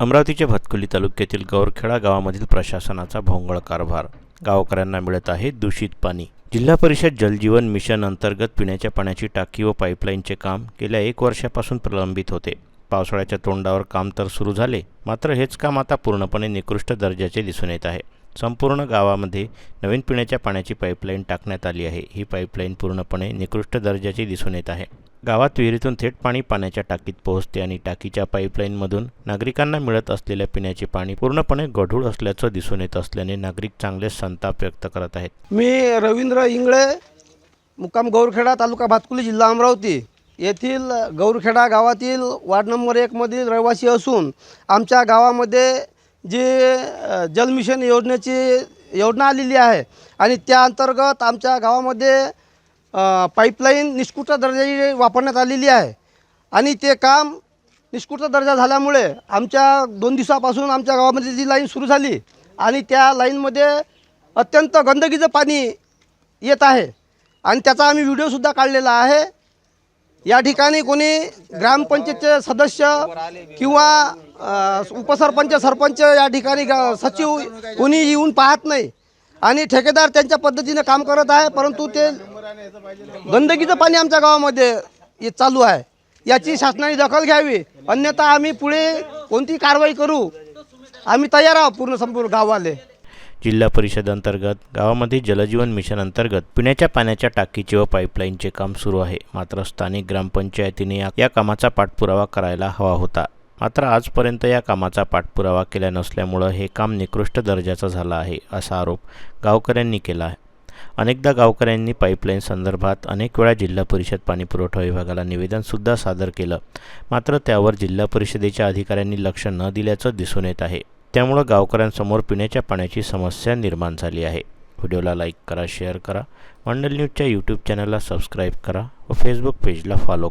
अमरावतीच्या भातकुली तालुक्यातील गौरखेडा गावामधील प्रशासनाचा भोंगळ कारभार. गावकऱ्यांना मिळत आहे दूषित पाणी. जिल्हा परिषद जलजीवन मिशन अंतर्गत पिण्याच्या पाण्याची टाकी व पाईपलाईनचे काम गेल्या एक वर्षापासून प्रलंबित होते. पावसाळ्याच्या तोंडावर काम तर सुरू झाले मात्र हेच काम आता पूर्णपणे निकृष्ट दर्जाचे दिसून येत आहे. संपूर्ण गावामध्ये नवीन पिण्याच्या पाण्याची पाईपलाईन टाकण्यात आली आहे. ही पाईपलाईन पूर्णपणे निकृष्ट दर्जाची दिसून येत आहे. गावात विहिरीतून थेट पाणी पाण्याच्या टाकीत पोहोचते आणि टाकीच्या पाईपलाईनमधून नागरिकांना मिळत असलेल्या पिण्याचे पाणी पूर्णपणे गढूळ असल्याचं दिसून येत असल्याने नागरिक चांगलेच संताप व्यक्त करत आहेत. मी रवींद्र इंगळे मुक्काम गौरखेडा तालुका भातकुली जिल्हा अमरावती येथील गौरखेडा गावातील वार्ड नंबर एकमधील रहिवासी असून आमच्या गावामध्ये जे जलमिशन योजनेची योजना आलेली आहे आणि त्या अंतर्गत आमच्या गावामध्ये पाईपलाईन निष्कृष्ट दर्जाची वापरण्यात आलेली आहे. आणि ते काम निष्कृष्ट दर्जा झाल्यामुळे आमच्या दोन दिवसापासून आमच्या गावामध्ये जी लाईन सुरू झाली आणि त्या लाईनमध्ये अत्यंत गंदगीचं पाणी येत आहे. आणि त्याचा आम्ही व्हिडिओसुद्धा काढलेला आहे. या ठिकाणी कोणी ग्रामपंचायतचे सदस्य किंवा उपसरपंच सरपंच या ठिकाणी सचिव कोणी येऊन पाहत नाही. आणि ठेकेदार त्यांच्या पद्धतीने काम करत आहे परंतु ते गंदगीचं पाणी आमच्या गावामध्ये ये चालू आहे. याची शासनाने दखल घ्यावी. अन्यथा आम्ही पुढे कोणती कारवाई करू? आम्ही तयार आहोत पूर्ण संपूर्ण गाववाले. जिल्हा परिषद अंतर्गत गावामध्ये जलजीवन मिशन अंतर्गत पिण्याच्या पाण्याच्या टाकीचे व पाईपलाईनचे काम सुरू आहे. मात्र स्थानिक ग्रामपंचायतीने या- या कामाचा पाठपुरावा करायला हवा होता. मात्र आजपर्यंत या कामाचा पाठपुरावा केला नसल्यामुळं हे काम निकृष्ट दर्जाचं झालं आहे असा आरोप गावकऱ्यांनी केला आहे. अनेकदा गावकऱ्यांनी पाईपलाईन संदर्भात अनेक वेळा जिल्हा परिषद पाणीपुरवठा विभागाला निवेदनसुद्धा सादर केलं. मात्र त्यावर जिल्हा परिषदेच्या अधिकाऱ्यांनी लक्ष न दिल्याचं दिसून येत आहे. त्यामुळं गावकऱ्यांसमोर पिण्याच्या पाण्याची समस्या निर्माण झाली आहे. व्हिडिओला लाईक करा शेअर करा. मंडल न्यूजच्या यूट्यूब चॅनलला सबस्क्राईब करा व फेसबुक पेजला फॉलो